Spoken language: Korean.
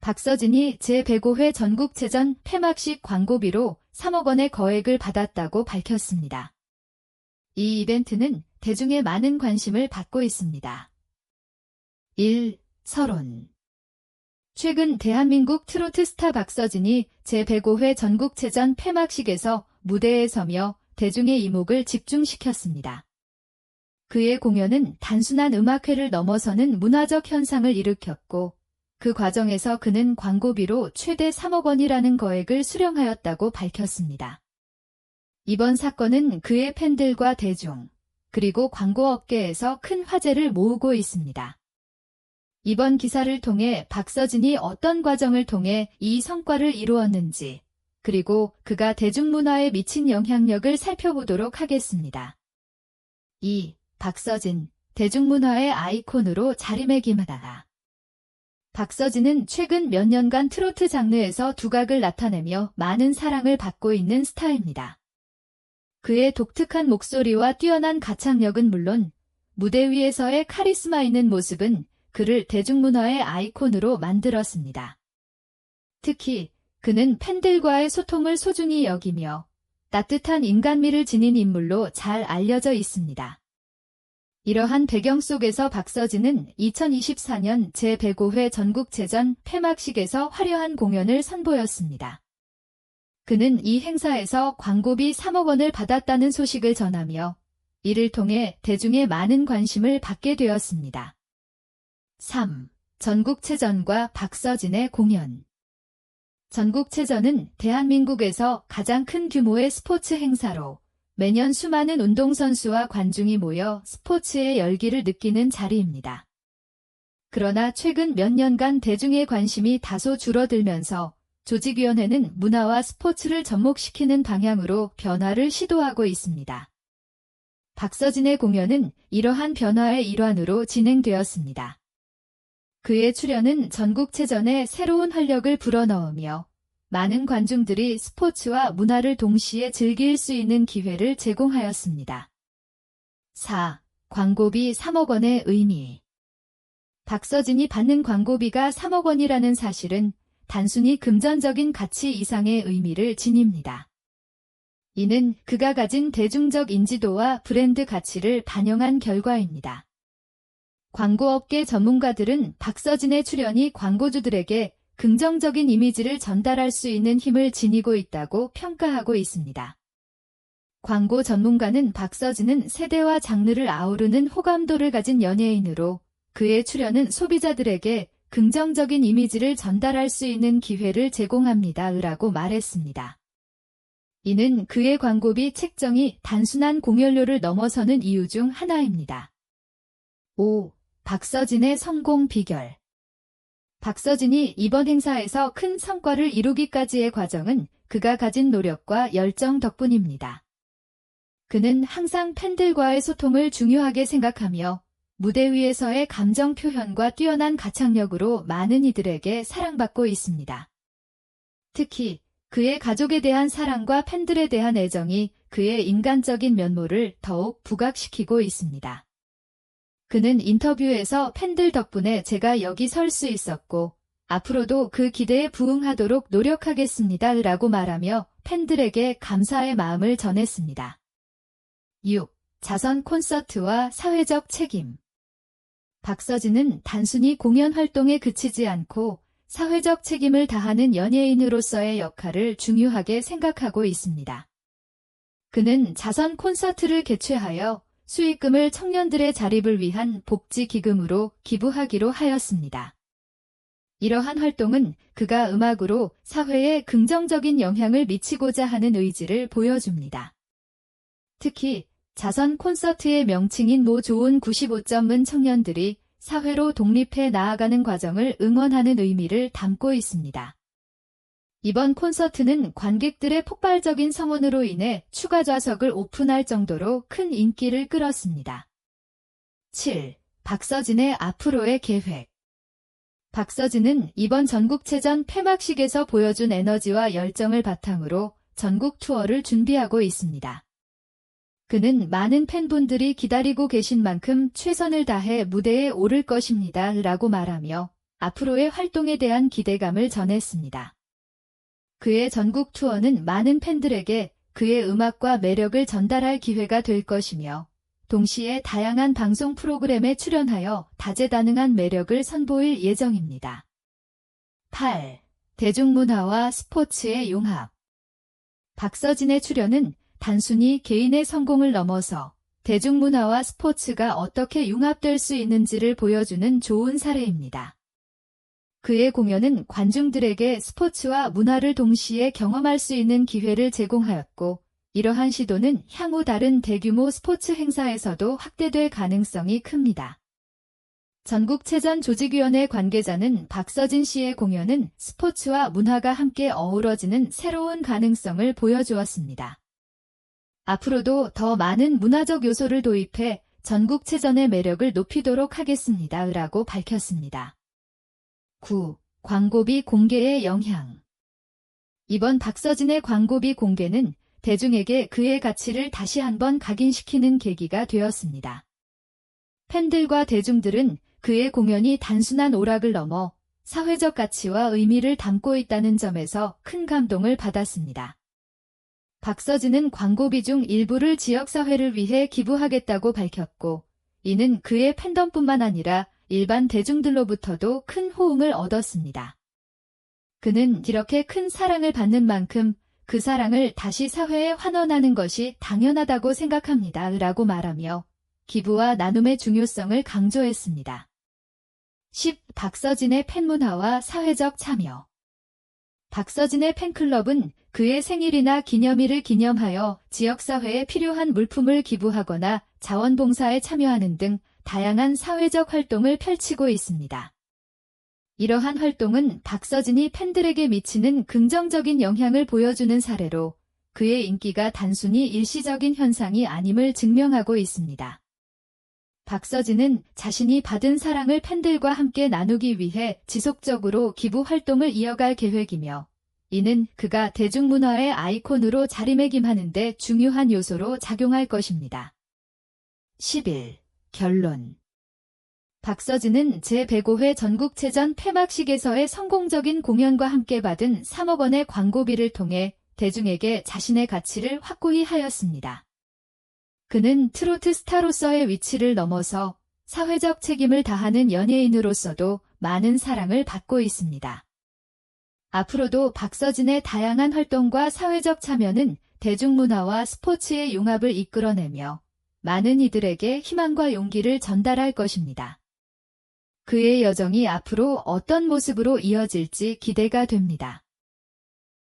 박서진이 제105회 전국체전 폐막식 광고비로 3억 원의 거액을 받았다고 밝혔습니다. 이 이벤트는 대중의 많은 관심을 받고 있습니다. 1. 서론 최근 대한민국 트로트 스타 박서진이 제105회 전국체전 폐막식에서 무대에 서며 대중의 이목을 집중시켰습니다. 그의 공연은 단순한 음악회를 넘어서는 문화적 현상을 일으켰고 그 과정에서 그는 광고비로 최대 3억 원이라는 거액을 수령하였다고 밝혔습니다. 이번 사건은 그의 팬들과 대중, 그리고 광고업계에서 큰 화제를 모으고 있습니다. 이번 기사를 통해 박서진이 어떤 과정을 통해 이 성과를 이루었는지, 그리고 그가 대중문화에 미친 영향력을 살펴보도록 하겠습니다. 2. 박서진, 대중문화의 아이콘으로 자리매김하다. 박서진은 최근 몇 년간 트로트 장르에서 두각을 나타내며 많은 사랑을 받고 있는 스타입니다. 그의 독특한 목소리와 뛰어난 가창력은 물론 무대 위에서의 카리스마 있는 모습은 그를 대중문화의 아이콘으로 만들었습니다. 특히 그는 팬들과의 소통을 소중히 여기며 따뜻한 인간미를 지닌 인물로 잘 알려져 있습니다. 이러한 배경 속에서 박서진은 2024년 제105회 전국체전 폐막식에서 화려한 공연을 선보였습니다. 그는 이 행사에서 광고비 3억 원을 받았다는 소식을 전하며 이를 통해 대중의 많은 관심을 받게 되었습니다. 3. 전국체전과 박서진의 공연 전국체전은 대한민국에서 가장 큰 규모의 스포츠 행사로 매년 수많은 운동선수와 관중이 모여 스포츠의 열기를 느끼는 자리입니다. 그러나 최근 몇 년간 대중의 관심이 다소 줄어들면서 조직위원회는 문화와 스포츠를 접목시키는 방향으로 변화를 시도하고 있습니다. 박서진의 공연은 이러한 변화의 일환으로 진행되었습니다. 그의 출연은 전국체전에 새로운 활력을 불어넣으며 많은 관중들이 스포츠와 문화를 동시에 즐길 수 있는 기회를 제공하였습니다. 4. 광고비 3억 원의 의미 박서진이 받는 광고비가 3억 원이라는 사실은 단순히 금전적인 가치 이상의 의미를 지닙니다. 이는 그가 가진 대중적 인지도와 브랜드 가치를 반영한 결과입니다. 광고업계 전문가들은 박서진의 출연이 광고주들에게 긍정적인 이미지를 전달할 수 있는 힘을 지니고 있다고 평가하고 있습니다. 광고 전문가는 박서진은 세대와 장르를 아우르는 호감도를 가진 연예인으로 그의 출연은 소비자들에게 긍정적인 이미지를 전달할 수 있는 기회를 제공합니다. 라고 말했습니다. 이는 그의 광고비 책정이 단순한 공연료를 넘어서는 이유 중 하나입니다. 5. 박서진의 성공 비결 박서진이 이번 행사에서 큰 성과를 이루기까지의 과정은 그가 가진 노력과 열정 덕분입니다. 그는 항상 팬들과의 소통을 중요하게 생각하며 무대 위에서의 감정 표현과 뛰어난 가창력으로 많은 이들에게 사랑받고 있습니다. 특히 그의 가족에 대한 사랑과 팬들에 대한 애정이 그의 인간적인 면모를 더욱 부각시키고 있습니다. 그는 인터뷰에서 팬들 덕분에 제가 여기 설 수 있었고 앞으로도 그 기대에 부응하도록 노력하겠습니다. 라고 말하며 팬들에게 감사의 마음을 전했습니다. 6. 자선 콘서트와 사회적 책임 박서진은 단순히 공연 활동에 그치지 않고 사회적 책임을 다하는 연예인으로서의 역할을 중요하게 생각하고 있습니다. 그는 자선 콘서트를 개최하여 수익금을 청년들의 자립을 위한 복지기금으로 기부하기로 하였습니다. 이러한 활동은 그가 음악으로 사회에 긍정적인 영향을 미치고자 하는 의지를 보여줍니다. 특히 자선 콘서트의 명칭인 모 좋은 95점은 청년들이 사회로 독립해 나아가는 과정을 응원하는 의미를 담고 있습니다. 이번 콘서트는 관객들의 폭발적인 성원으로 인해 추가 좌석을 오픈할 정도로 큰 인기를 끌었습니다. 7. 박서진의 앞으로의 계획 박서진은 이번 전국체전 폐막식에서 보여준 에너지와 열정을 바탕으로 전국 투어를 준비하고 있습니다. 그는 많은 팬분들이 기다리고 계신 만큼 최선을 다해 무대에 오를 것입니다. 라고 말하며 앞으로의 활동에 대한 기대감을 전했습니다. 그의 전국 투어는 많은 팬들에게 그의 음악과 매력을 전달할 기회가 될 것이며 동시에 다양한 방송 프로그램에 출연하여 다재다능한 매력을 선보일 예정입니다. 8. 대중문화와 스포츠의 융합 박서진의 출연은 단순히 개인의 성공을 넘어서 대중문화와 스포츠가 어떻게 융합될 수 있는지를 보여주는 좋은 사례입니다. 그의 공연은 관중들에게 스포츠와 문화를 동시에 경험할 수 있는 기회를 제공하였고, 이러한 시도는 향후 다른 대규모 스포츠 행사에서도 확대될 가능성이 큽니다. 전국체전 조직위원회 관계자는 박서진 씨의 공연은 스포츠와 문화가 함께 어우러지는 새로운 가능성을 보여주었습니다. 앞으로도 더 많은 문화적 요소를 도입해 전국체전의 매력을 높이도록 하겠습니다. 라고 밝혔습니다. 9. 광고비 공개의 영향 이번 박서진의 광고비 공개는 대중에게 그의 가치를 다시 한번 각인시키는 계기가 되었습니다. 팬들과 대중들은 그의 공연이 단순한 오락을 넘어 사회적 가치와 의미를 담고 있다는 점에서 큰 감동을 받았습니다. 박서진은 광고비 중 일부를 지역사회를 위해 기부하겠다고 밝혔고, 이는 그의 팬덤뿐만 아니라 일반 대중들로부터도 큰 호응을 얻었습니다. 그는 이렇게 큰 사랑을 받는 만큼 그 사랑을 다시 사회에 환원하는 것이 당연하다고 생각합니다. 라고 말하며 기부와 나눔의 중요성을 강조했습니다. 10. 박서진의 팬문화와 사회적 참여 박서진의 팬클럽은 그의 생일이나 기념일을 기념하여 지역사회에 필요한 물품을 기부하거나 자원봉사에 참여하는 등 다양한 사회적 활동을 펼치고 있습니다. 이러한 활동은 박서진이 팬들에게 미치는 긍정적인 영향을 보여주는 사례로 그의 인기가 단순히 일시적인 현상이 아님을 증명하고 있습니다. 박서진은 자신이 받은 사랑을 팬들과 함께 나누기 위해 지속적으로 기부 활동을 이어갈 계획이며 이는 그가 대중문화의 아이콘으로 자리매김하는 데 중요한 요소로 작용할 것입니다. 11. 결론 박서진은 제105회 전국체전 폐막식에서의 성공적인 공연과 함께 받은 3억 원의 광고비를 통해 대중에게 자신의 가치를 확고히 하였습니다. 그는 트로트 스타로서의 위치를 넘어서 사회적 책임을 다하는 연예인으로서도 많은 사랑을 받고 있습니다. 앞으로도 박서진의 다양한 활동과 사회적 참여는 대중문화와 스포츠의 융합을 이끌어내며 많은 이들에게 희망과 용기를 전달할 것입니다. 그의 여정이 앞으로 어떤 모습으로 이어질지 기대가 됩니다.